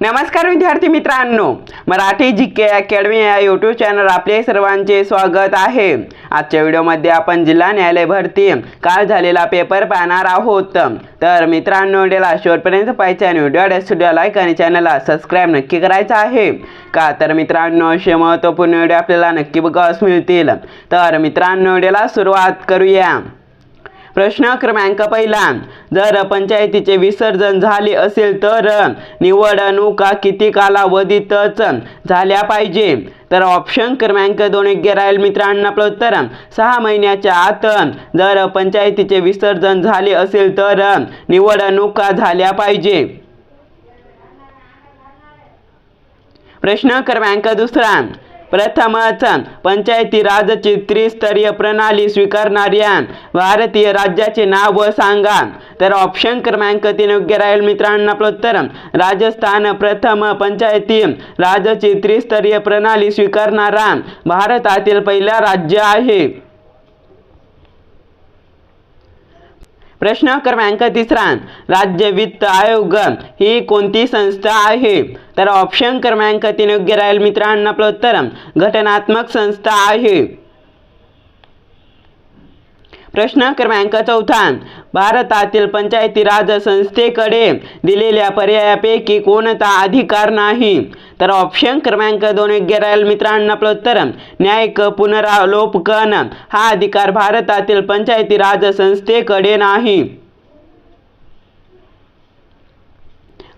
नमस्कार विद्यार्थी मित्रांनो. मराठी जी के अकॅडमी या यूट्यूब चॅनल आपले सर्वांचे स्वागत आहे. आजच्या व्हिडिओमध्ये आपण जिल्हा न्यायालय भरती काल झालेला पेपर पाहणार आहोत. तर मित्रांनो व्हिडिओला शेवटपर्यंत पाहिजे आणि व्हिडिओ स्टुडिओ लाईक आणि चॅनलला सबस्क्राईब नक्की करायचं आहे. का तर मित्रांनो असे महत्त्वपूर्ण व्हिडिओ आपल्याला नक्की बघावस मिळतील. तर मित्रांनो व्हिडिओला सुरुवात करूया. प्रश्न क्रमांक पहिला जर पंचायतीचे विसर्जन झाले असेल तर निवडणुका किती कालावधीतच झाल्या पाहिजे? तर ऑप्शन क्रमांक दोन योग्य राहील मित्रांनो आपलं उत्तर सहा महिन्याच्या आत जर पंचायतीचे विसर्जन झाले असेल तर निवडणुका झाल्या पाहिजे. प्रश्न क्रमांक दुसरा. प्रथमच पंचायती राजची त्रिस्तरीय प्रणाली स्वीकारणाऱ्या भारतीय राज्याचे नाव सांगा तर ऑप्शन क्रमांक तीन योग्य राहील मित्रांनो आपलं उत्तर राजस्थान प्रथम पंचायती राजची त्रिस्तरीय प्रणाली स्वीकारणारा भारतातील पहिला राज्य आहे. प्रश्न क्रमांक तिसरा राज्य वित्त आयोग ही कोणती संस्था आहे? तर ऑप्शन क्रमांक तीन योग्य राहील मित्रांनो आपलं उत्तर घटनात्मक संस्था आहे. प्रश्न क्रमांक चौथा भारतातील पंचायती राज संस्थेकडे दिलेल्या पर्यायापैकी कोणता अधिकार नाही? तर ऑप्शन क्रमांक दोन योग्य राहील मित्रांनो आपलं उत्तर न्यायिक पुनरावलोकन. हा अधिकार भारतातील पंचायती राज संस्थेकडे नाही.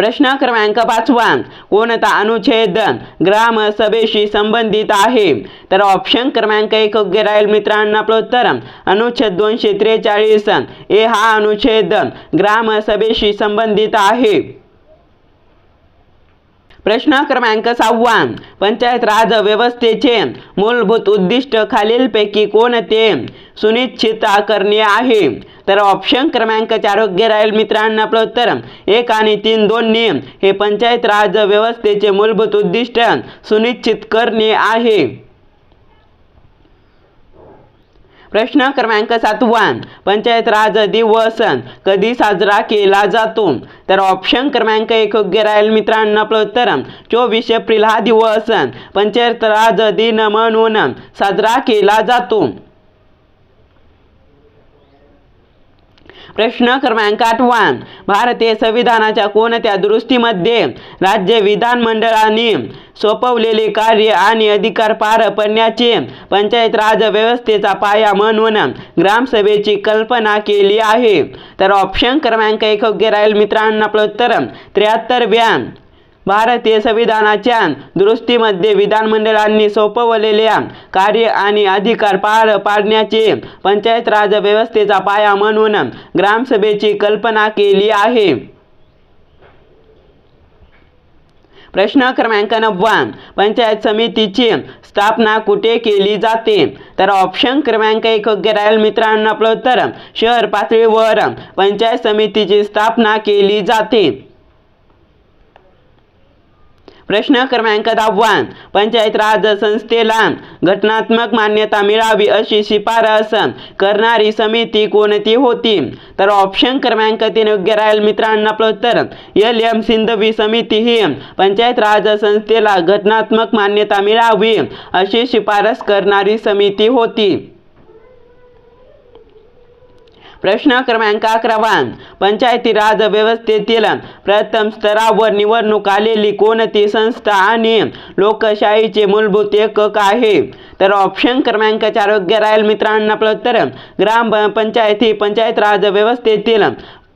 प्रश्न क्रमांक पाचवा कोणता अनुच्छेद ग्रामसभेशी संबंधित आहे? तर ऑप्शन क्रमांक एक योग्य राहील मित्रांनो आपलं उत्तर अनुच्छेद दोनशे त्रेचाळीस. ए हा अनुच्छेद ग्रामसभेशी संबंधित आहे. प्रश्न क्रमांक सहावा. पंचायत राज व्यवस्थेचे मूलभूत उद्दिष्ट खालीलपैकी कोणते? सुनिश्चित करणे आहे. तर ऑप्शन क्रमांक चार योग्य राहील मित्रांनो आपलं उत्तर एक आणि तीन दोन्ही हे पंचायत राज व्यवस्थेचे मूलभूत उद्दिष्ट सुनिश्चित करणे आहे. प्रश्न क्रमांक सातवा. पंचायत राज दिवस. कधी साजरा केला जातो? तर ऑप्शन क्रमांक एक योग्य राहील मित्रांनो आपलं उत्तर चोवीस एप्रिल हा दिवस. पंचायत राज दिन म्हणून साजरा केला जातो. प्रश्न क्रमांक आठवा भारतीय संविधानाच्या कोणत्या दुरुस्तीमध्ये राज्य विधानमंडळाने सोपवलेले कार्य आणि अधिकार पार पडण्याचे पंचायत राज व्यवस्थेचा पाया म्हणून ग्रामसभेची कल्पना केली आहे? तर ऑप्शन क्रमांक एक योग्य राहील मित्रांनो आपलं उत्तर. त्र्याहत्तरव्या भारतीय संविधानाच्या दुरुस्तीमध्ये विधानमंडळांनी सोपवलेल्या कार्य आणि अधिकार पार पाडण्याचे पंचायत राज व्यवस्थेचा पाया म्हणून ग्रामसभेची कल्पना केली आहे. प्रश्न क्रमांक नववा पंचायत समितीची स्थापना कुठे केली जाते? तर ऑप्शन क्रमांक एक राहील मित्रांनो आपलं तर शहर पातळीवर पंचायत समितीची स्थापना केली जाते. प्रश्न क्रमांक दहावा पंचायत राज संस्थेला घटनात्मक मान्यता मिळावी अशी शिफारस करणारी समिती कोणती होती? तर ऑप्शन क्रमांक तीन योग्य राहील मित्रांना. प्रोत्तर एल एम सिंधवी समिती ही पंचायत राज संस्थेला घटनात्मक मान्यता मिळावी अशी शिफारस करणारी समिती होती. प्रश्न क्रमांक अकरावा पंचायती राज व्यवस्थेतील प्रथम स्तरावर निवडणूक आलेली कोणती संस्था आणि लोकशाहीचे मूलभूत एकक आहे? तर ऑप्शन क्रमांक चार योग्य राहील मित्रांनो आपलं उत्तर. ग्राम पंचायती पंचायत राज व्यवस्थेतील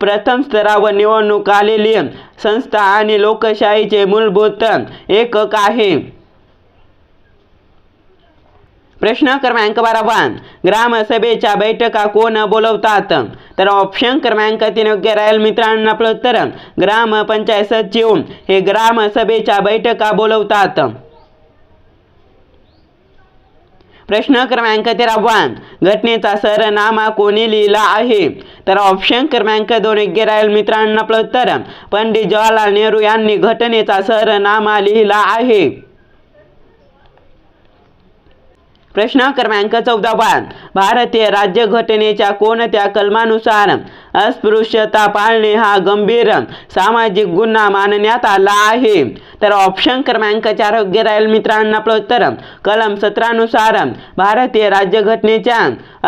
प्रथम स्तरावर निवडणूक आलेली संस्था आणि लोकशाहीचे मूलभूत एकक आहे. प्रश्न क्रमांक बारावा ग्रामसभेच्या बैठका कोण बोलवतात? तर ऑप्शन क्रमांक तीन योग्य राहील मित्रांनो आपलं उत्तर. ग्रामपंचायत सचिव हे ग्रामसभेच्या बैठका बोलवतात. प्रश्न क्रमांक तेरावा घटनेचा सरनामा कोणी लिहिला आहे? तर ऑप्शन क्रमांक दोन योग्य राहील मित्रांनो आपलं उत्तर. पंडित जवाहरलाल नेहरू यांनी घटनेचा सरनामा लिहिला आहे. प्रश्न क्रमांक चौदा पाच भारतीय राज्यघटनेच्या कोणत्या कलमानुसार अस्पृश्यता पाळणे हा गंभीर सामाजिक गुन्हा मानण्यात आला आहे? तर ऑप्शन क्रमांक चार योग्य राहील मित्रांनो. प्रोत्तर उत्तर कलम सतरानुसार भारतीय राज्यघटनेच्या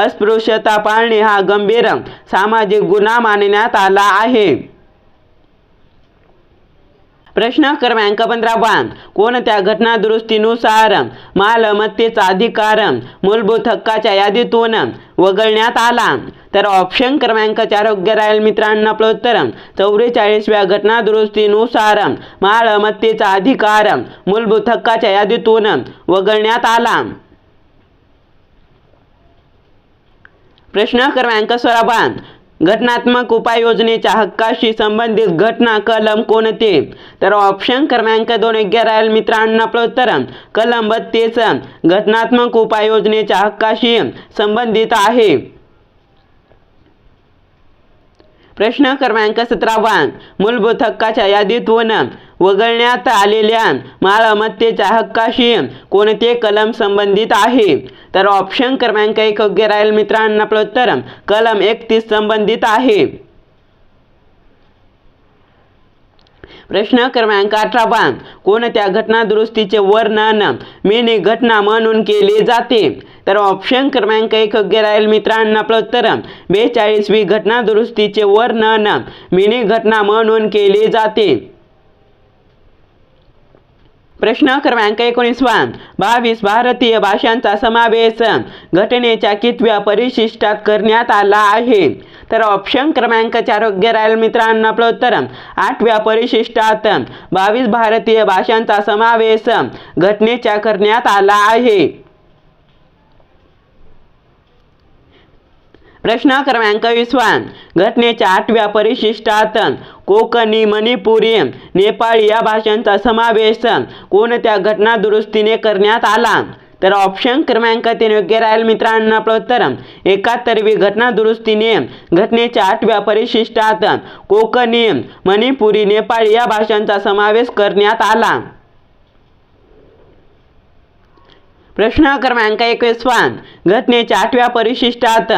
अस्पृश्यता पाळणे हा गंभीर सामाजिक गुन्हा मानण्यात आला आहे. प्रश्न क्रमांक पंधरा कोणत्या घटना दुरुस्तीनुसार मालमत्तेचा अधिकार मूलभूत हक्काच्या यादीतून वगळण्यात आला? तर ऑप्शन क्रमांक चार योग्य राहील मित्रांनो आपलं उत्तर चौवेचाळीसव्या घटना दुरुस्तीनुसार मालमत्तेचा अधिकार मूलभूत हक्काच्या यादीतून वगळण्यात आला. प्रश्न क्रमांक सोळा घटनात्मक उपाययोजनेच्या हक्काशी संबंधित घटना कलम कोणते? तर ऑप्शन क्रमांक दोन योग्य राहील मित्रांनो आपलं उत्तर कलम बत्तीस. घटनात्मक उपाययोजनेच्या हक्काशी संबंधित आहे. प्रश्न क्रमांक सतरावा मूलभूत हक्काच्या यादीतून वगळण्यात आलेल्या मालमत्तेच्या हक्काशी कोणते कलम संबंधित आहे? तर ऑप्शन क्रमांक एक योग्य राहील मित्रांना आपलं उत्तर कलम एकतीस संबंधित आहे. प्रश्न क्रमांक अठरा कोणत्या घटना दुरुस्तीचे वर्णन? मिनी घटना म्हणून केले जाते. तर ऑप्शन क्रमांक एक योग्य राहील मित्रांना आपलं उत्तर बेचाळीसवी घटना दुरुस्तीचे वर्णन. मिनी घटना म्हणून केले जाते. प्रश्न क्रमांक एकोणीसवा बावीस भारतीय भाषांचा समावेश घटनेच्या कितव्या परिशिष्टात करण्यात आला आहे? तर ऑप्शन क्रमांक चार योग्य राहील मित्रांनो. आपलं उत्तर आठव्या परिशिष्टात बावीस भारतीय भाषांचा समावेश घटनेच्या करण्यात आला आहे. प्रश्न क्रमांक वीसवा घटनेच्या आठव्या परिशिष्टात कोकणी मणिपुरी नेपाळी या भाषांचा समावेश कोणत्या घटना दुरुस्तीने करण्यात आला? तर ऑप्शन क्रमांक तीन योग्य राहील मित्रांना आपलं उत्तर. एकाहत्तरवी घटना दुरुस्तीने घटनेच्या आठव्या परिशिष्टात कोकणी मणिपुरी नेपाळी या भाषांचा समावेश करण्यात आला. प्रश्न क्रमांक एकवीसवा घटनेच्या आठव्या परिशिष्टात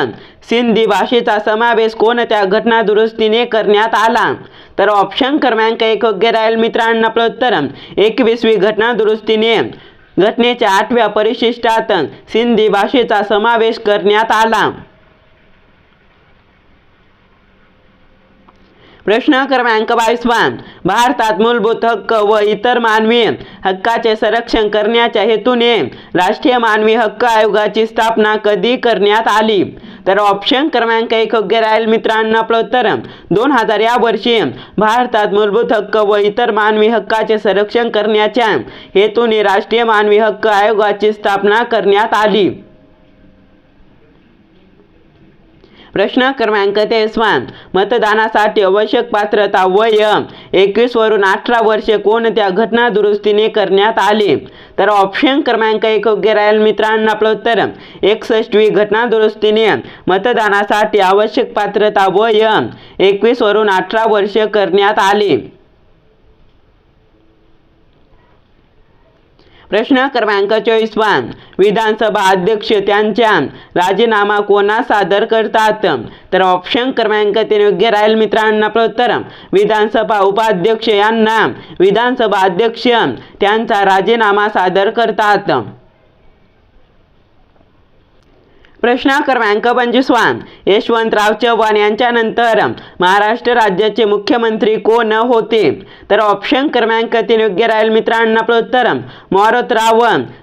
सिंधी भाषेचा समावेश कोणत्या घटना दुरुस्तीने करण्यात आला? तर ऑप्शन क्रमांक एक योग्य राहील मित्रांना. आपलं उत्तर एकवीसवी घटना दुरुस्तीने घटनेच्या आठव्या परिशिष्टात सिंधी भाषेचा समावेश करण्यात आला. प्रश्न क्रमांक बावीसवा भारतात मूलभूत हक्क व इतर मानवी हक्काचे संरक्षण करण्याच्या हेतूने राष्ट्रीय मानवी हक्क आयोगाची स्थापना कधी करण्यात आली? तर ऑप्शन क्रमांक एक योग्य राहील मित्रांनो आपलं उत्तर. दोन हजार या वर्षी भारतात मूलभूत हक्क व इतर मानवी हक्काचे संरक्षण करण्याच्या हेतूने राष्ट्रीय मानवी हक्क आयोगाची स्थापना करण्यात आली. प्रश्न क्रमांक तेसवान. मतदानासाठी आवश्यक पात्रता वय. एकवीस वरून अठरा वर्षे कोणत्या घटना दुरुस्तीने करण्यात आली? तर ऑप्शन क्रमांक एक योग्य राहील मित्रांनो आपलं उत्तर. एकसष्टवी घटना दुरुस्तीने मतदानासाठी आवश्यक पात्रता वय. एकवीस वरून अठरा वर्षे करण्यात आली. प्रश्न क्रमांक चोवीसवा विधानसभा अध्यक्ष त्यांच्या राजीनामा कोणा सादर करतात? तर ऑप्शन क्रमांक तीन योग्य राहील मित्रांना. प्रोत्तर विधानसभा उपाध्यक्ष यांना विधानसभा अध्यक्ष त्यांचा राजीनामा सादर करतात. प्रश्न क्रमांक पंचवीसवा यशवंतराव चव्हाण यांच्यानंतर महाराष्ट्र राज्याचे मुख्यमंत्री कोण होते? तर ऑप्शन क्रमांक तीन योग्य राहील मित्रांना. आपलं उत्तर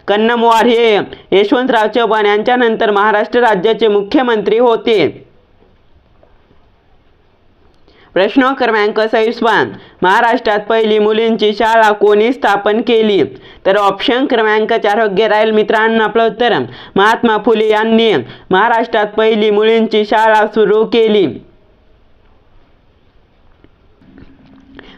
कन्नमवार हे यशवंतराव चव्हाण यांच्यानंतर महाराष्ट्र राज्याचे मुख्यमंत्री होते. प्रश्न क्रमांक सव्वीसवा महाराष्ट्रात पहिली मुलींची शाळा कोणी स्थापन केली? तर ऑप्शन क्रमांक चार योग्य राहील मित्रांनो आपलं उत्तर. महात्मा फुले यांनी महाराष्ट्रात पहिली मुलींची शाळा सुरू केली.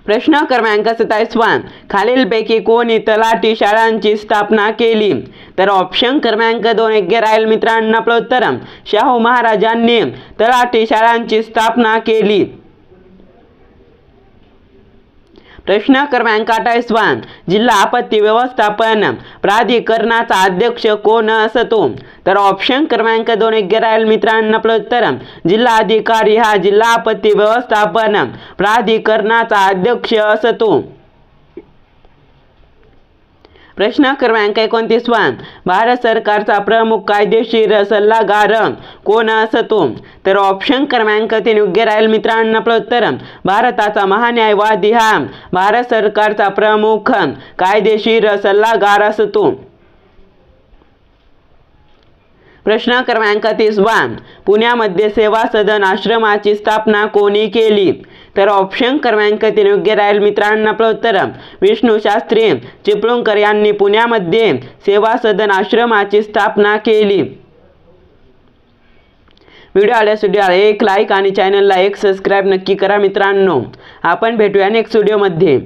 प्रश्न क्रमांक सत्तावीसवा खालीलपैकी कोणी तलाठी शाळांची स्थापना केली? तर ऑप्शन क्रमांक दोन योग्य राहील मित्रांनो आपलं उत्तर. शाहू महाराजांनी तलाठी शाळांची स्थापना केली. प्रश्न क्रमांक अठ्ठावीसवा जिल्हा आपत्ती व्यवस्थापन प्राधिकरणाचा अध्यक्ष कोण असतो? तर ऑप्शन क्रमांक दोन योग्य राहील मित्रांनो आपलं उत्तर जिल्हा अधिकारी हा जिल्हा आपत्ती व्यवस्थापन प्राधिकरणाचा अध्यक्ष असतो. प्रश्न क्रमांक एकोणतीसवा भारत सरकारचा प्रमुख कायदेशीर सल्लागार. कोण असतो तर ऑप्शन क्रमांक तीन योग्य राहील मित्रांनो आपलं उत्तर भारताचा महान्यायवादी हा. भारत सरकारचा प्रमुख कायदेशीर सल्लागार असतो प्रश्न क्रमांक तीसवा पुण्यामध्ये सेवा सदन आश्रमाची स्थापना कोणी केली? तर ऑप्शन क्रमांक तीन योग्य राहील मित्रांनो. आपलं उत्तर विष्णू शास्त्री चिपळूणकर यांनी पुण्यामध्ये सेवा सदन आश्रमाची स्थापना केली. व्हिडिओ आल्यास व्हिडिओला एक लाईक आणि चॅनलला एक सबस्क्राईब नक्की करा मित्रांनो. आपण भेटूया नेक्स्ट व्हिडिओमध्ये